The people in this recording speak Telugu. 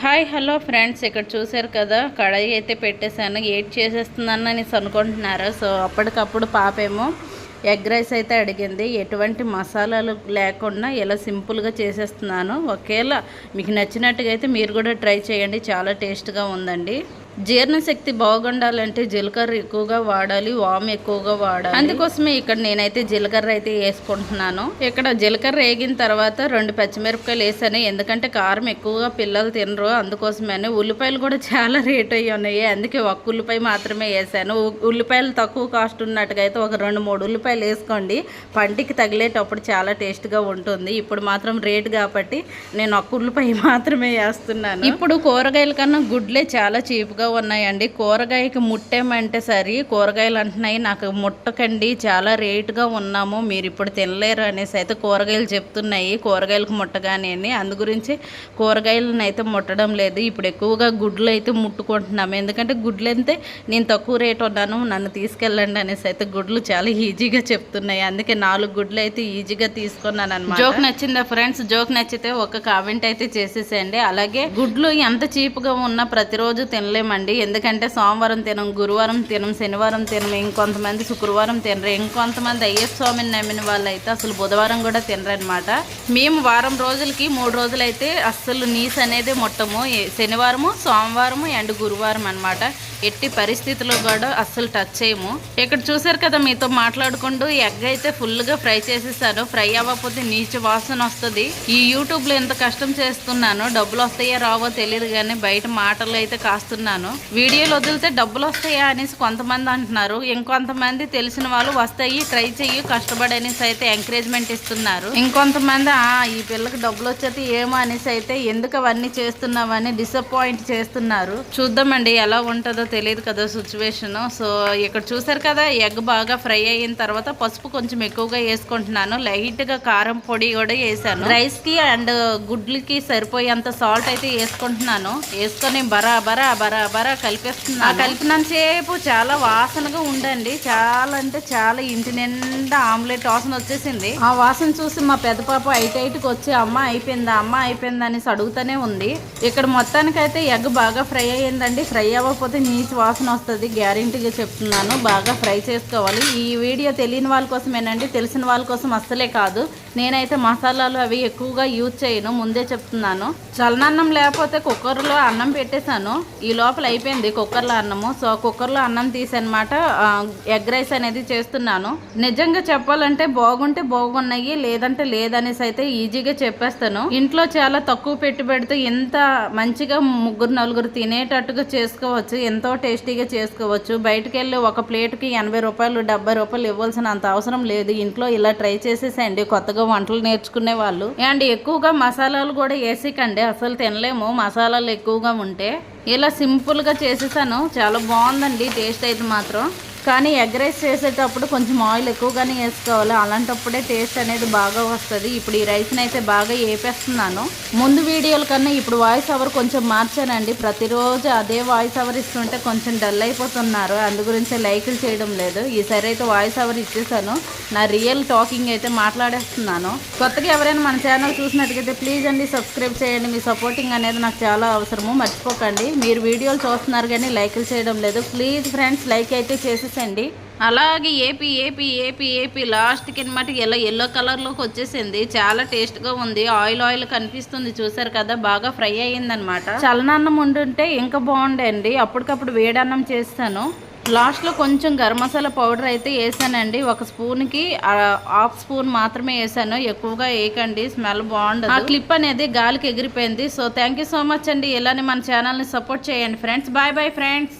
Hi hello friends. ఇక్కడ చూసారు కదా కడాయి అయితే పెట్టేశాను. ఏడ్ చేసేస్తుందని అనేసి అనుకుంటున్నారు? సో అప్పటికప్పుడు పాపేమో ఎగ్ రైస్ అయితే అడిగింది. ఎటువంటి మసాలాలు లేకుండా ఇలా సింపుల్గా చేసేస్తున్నాను? ఒకేలా మీకు నచ్చినట్టుగా అయితే మీరు కూడా ట్రై చేయండి. చాలా టేస్ట్గా ఉందండి. జీర్ణశక్తి బాగుండాలంటే జీలకర్ర ఎక్కువగా వాడాలి వామ్ ఎక్కువగా వాడాలి. అందుకోసమే ఇక్కడ నేనైతే జీలకర్ర అయితే వేసుకుంటున్నాను. ఇక్కడ జీలకర్ర వేగిన తర్వాత రెండు పచ్చిమిరపకాయలు వేసాను. ఎందుకంటే కారం ఎక్కువగా పిల్లలు తినరు. అందుకోసమే ఉల్లిపాయలు కూడా చాలా రేట్ అయ్యి ఉన్నాయి. అందుకే ఒక్క ఉల్లిపాయ మాత్రమే వేసాను. ఉల్లిపాయలు తక్కువ కాస్ట్ ఉన్నట్టుగా అయితే ఒక రెండు మూడు ఉల్లిపాయలు వేసుకోండి. పంటికి తగిలేటప్పుడు చాలా టేస్ట్గా ఉంటుంది. ఇప్పుడు మాత్రం రేట్ కాబట్టి నేను ఒక్క ఉల్లిపాయ మాత్రమే వేస్తున్నాను. ఇప్పుడు కూరగాయల కన్నా గుడ్లే చాలా చీప్గా ఉన్నాయండి. కూరగాయకి ముట్టేమంటే సరే కూరగాయలు అంటున్నాయి. నాకు ముట్టకండి చాలా రేటుగా ఉన్నాము మీరు ఇప్పుడు తినలేరు అనేసి అయితే కూరగాయలు చెప్తున్నాయి. కూరగాయలకు ముట్టగానే అని. అందు గురించి కూరగాయలను అయితే ముట్టడం లేదు. ఇప్పుడు ఎక్కువగా గుడ్లు అయితే ముట్టుకుంటున్నాము. ఎందుకంటే గుడ్లు అయితే నేను తక్కువ రేట్ ఉన్నాను నన్ను తీసుకెళ్ళండి అనేసి అయితే గుడ్లు చాలా ఈజీగా చెప్తున్నాయి. అందుకే నాలుగు గుడ్లు అయితే ఈజీగా తీసుకున్నాను అనమాట జోక్ నచ్చిందా ఫ్రెండ్స్? జోక్ నచ్చితే ఒక కామెంట్ అయితే చేసేసేయండి. అలాగే గుడ్లు ఎంత చీప్గా ఉన్నా ప్రతిరోజు తినలేమండి. ఎందుకంటే సోమవారం తినం గురువారం తినం శనివారం తినం ఇంకొంతమంది శుక్రవారం తినరు. ఇంకొంతమంది అయ్యప్ప స్వామిని నమ్మిన వాళ్ళు అయితే అసలు బుధవారం కూడా తినరు అనమాట మేము వారం రోజులకి మూడు రోజులైతే అస్సలు నీస్ అనేది ముట్టము శనివారము సోమవారము అండ్ గురువారం అనమాట ఎట్టి పరిస్థితిలో కూడా అస్సలు టచ్ చేయము. ఇక్కడ చూసారు కదా మీతో మాట్లాడుకుంటూ ఎగ్ అయితే ఫుల్గా ఫ్రై చేసేసాను ఫ్రై అవ్వకపోతే నీచు వాసన వస్తుంది. ఈ యూట్యూబ్లో ఎంత కష్టం చేస్తున్నాను డబ్బులు వస్తాయో రావో తెలియదు కానీ బయట మాటలు అయితే కాస్తున్నాను. వీడియోలు వదిలితే డబ్బులు వస్తాయా అనేసి కొంతమంది అంటున్నారు. ఇంకొంతమంది తెలిసిన వాళ్ళు వస్తాయి ట్రై చెయ్యి కష్టపడి అనేసి అయితే ఎంకరేజ్మెంట్ ఇస్తున్నారు. ఇంకొంతమంది "ఆ, ఈ పిల్లకి డబ్బులు వచ్చేది ఏమో అనేసి అయితే ఎందుకు అవన్నీ చేస్తున్నావని డిసప్పాయింట్ చేస్తున్నారు. చూద్దామండి ఎలా ఉంటుందో తెలియదు కదా సిచ్యువేషన్ సో ఇక్కడ చూసారు కదా ఎగ్ బాగా ఫ్రై అయిన తర్వాత పసుపు కొంచెం ఎక్కువగా వేసుకుంటున్నాను. లైట్గా కారం పొడి కూడా వేసాను. రైస్కి అండ్ గుడ్లకి సరిపోయేంత సాల్ట్ అయితే వేసుకుంటున్నాను. వేసుకొని బరా బరా బరా బరా కలిపేస్తున్నాను. కలిపినంతసేపు చాలా వాసనగా ఉండండి చాలా అంటే చాలా ఇంటి నిండా ఆమ్లెట్ వాసన వచ్చేసింది. ఆ వాసన చూసి మా పెద్ద పాప ఐట్ ఐట్కి వచ్చి అమ్మ అయిపోయిందా? అమ్మ అయిపోయిందా? అనేసి అడుగుతూనే ఉంది. ఇక్కడ మొత్తానికైతే ఎగ్ బాగా ఫ్రై అయ్యిందండి. ఫ్రై అవ్వకపోతే మంచి వాసన వస్తుంది గ్యారెంటీగా చెప్తున్నాను. బాగా ఫ్రై చేసుకోవాలి. ఈ వీడియో తెలియని వాళ్ళ కోసమేనండి. తెలిసిన వాళ్ళ కోసం అస్సలే కాదు. నేనైతే మసాలాలు అవి ఎక్కువగా యూజ్ చేయను. ముందే చెప్తున్నాను. చలనన్నం లేకపోతే కుక్కర్లో అన్నం పెట్టేశాను. ఈ లోపల అయిపోయింది కుక్కర్లో అన్నము. సో కుక్కర్లో అన్నం తీసనమాట. ఎగ్ రైస్ అనేది చేస్తున్నాను. నిజంగా చెప్పాలంటే బాగుంటే బాగున్నాయి లేదంటే లేదనేసి అయితే ఈజీగా చెప్పేస్తాను. ఇంట్లో చాలా తక్కువ పెట్టుబడితో ఎంత మంచిగా ముగ్గురు నలుగురు తినేటట్టుగా చేసుకోవచ్చు. ఎంత ఎంతో టేస్టీగా చేసుకోవచ్చు. బయటకు వెళ్ళి ఒక ప్లేట్కి ఎనభై రూపాయలు డెబ్బై రూపాయలు ఇవ్వాల్సిన అంత అవసరం లేదు. ఇంట్లో ఇలా ట్రై చేసేసండి కొత్తగా వంటలు నేర్చుకునే వాళ్ళు. అండ్ ఎక్కువగా మసాలాలు కూడా వేసికండి. అసలు తినలేము. మసాలాలు ఎక్కువగా ఉంటే. ఇలా సింపుల్గా చేసేసాను. చాలా బాగుందండి. టేస్ట్ అయితే మాత్రం. కానీ ఎగ్ రైస్ చేసేటప్పుడు కొంచెం ఆయిల్ ఎక్కువగానే వేసుకోవాలి. అలాంటప్పుడే టేస్ట్ అనేది బాగా వస్తుంది. ఇప్పుడు ఈ రైస్ని అయితే బాగా వేపేస్తున్నాను ముందు వీడియోల కన్నా ఇప్పుడు వాయిస్ ఓవర్ కొంచెం మార్చానండి. ప్రతిరోజు అదే వాయిస్ ఓవర్ ఇస్తుంటే కొంచెం డల్ అయిపోతున్నారు. అందు గురించి లైకులు చేయడం లేదు. ఈసారి అయితే వాయిస్ ఓవర్ ఇచ్చేసాను. నా రియల్ టాకింగ్ అయితే మాట్లాడేస్తున్నాను. కొత్తగా ఎవరైనా మన ఛానల్ చూసినట్టుగైతే ప్లీజ్ అండి సబ్స్క్రైబ్ చేయండి. మీ సపోర్టింగ్ అనేది నాకు చాలా అవసరము. మర్చిపోకండి. మీరు వీడియోలు చూస్తున్నారు కానీ లైకులు చేయడం లేదు. ప్లీజ్ ఫ్రెండ్స్ లైక్ అయితే అండి. అలాగే ఏపీ ఏపీ ఏపీ ఏపీ లాస్ట్కి అనమాట ఇలా ఎల్లో కలర్లోకి వచ్చేసింది. చాలా టేస్ట్గా ఉంది. ఆయిల్ ఆయిల్ కనిపిస్తుంది చూసారు కదా బాగా ఫ్రై అయ్యిందనమాట చలనాన్నం ఉండుంటే ఇంకా బాగుండండి అప్పటికప్పుడు వేడన్నం చేస్తాను. లాస్ట్లో కొంచెం గరం మసాలా పౌడర్ అయితే వేసానండి. ఒక స్పూన్కి హాఫ్ స్పూన్ మాత్రమే వేసాను. ఎక్కువగా వేయకండి. స్మెల్ బాగుండదు. ఆ క్లిప్ అనేది గాలికి ఎగిరిపోయింది. So thank you so much అండి. ఇలానే మన ఛానల్ని సపోర్ట్ చేయండి. Friends bye bye friends